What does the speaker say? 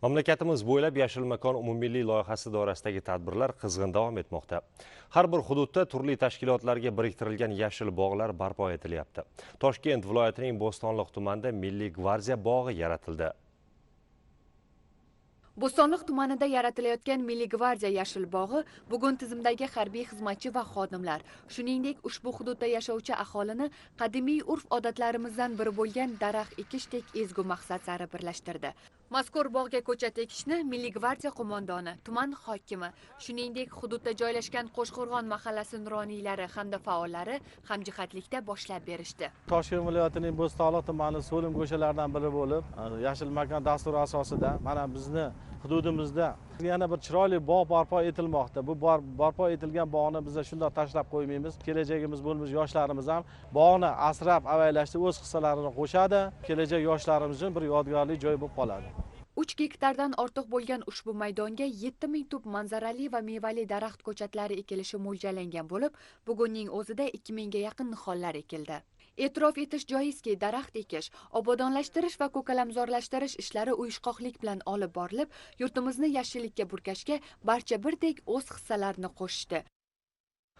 Mamlakatimiz bo'ylab Yashil makon umummilliy loyihasi doirasidagi tadbirlar qizg'in davom etmoqda. Har bir hududda turli tashkilotlarga biriktirilgan yashil bog'lar barpo etilyapti. Toshkent viloyatining Bo'stonliq tumanida Milliy gvardiya bog'i yaratildi. Bo'stonliq tumanida yaratilayotgan Milliy gvardiya yashil bog'i bugun tizimdagi harbiy xizmatchi va xodimlar, shuningdek ushbu hududda yashovchi aholini qadimiy urf-odatlarimizdan biri bo'lgan daraxt ekishdek ezgu maqsad sari birlashtirdi. Mazkur bog'ga ko'chat ekishni Milliy gvardiya qo'mondoni, tuman hokimi, shuningdek hududda joylashgan Qo'shqo'rg'on mahallasi nuroniylari hamda faollari hamjihatlikda boshlab berishdi. toshkent viloyatining bo'stonliq tumani so'lim ko'chalaridan biri bo'lib e, yashil makon dasturi asosida mana bizni hududimizda yana bir chiroyli bog' barpo etilmoqda. Bu barpo etilgan bog'ni biza shundoq tashlab qo'ymaymiz kelajagimiz bo'lmish yoshlarimiz ham bog'ni asrab avaylashda o'z hissalarini qo'shadi. Kelajak yoshlarimiz uchun bir yodgorlik joy bo'lib qoladi. 3 gektardan ortiq bo'lgan ushbu maydonga 7000 tup manzarali va mevali daraxt ko'chatlari ekilishi mo'ljallangan bo'lib, bugunning o'zida 2000 ga yaqin nihollar ekildi. E'tirof etish joizki, daraxt ekish, obodonlashtirish va ko'kalamzorlashtirish ishlari uyushqoqlik bilan olib borilib, yurtimizni yashillikka burkashga barcha birdek o'z hissalarini qo'shishdi.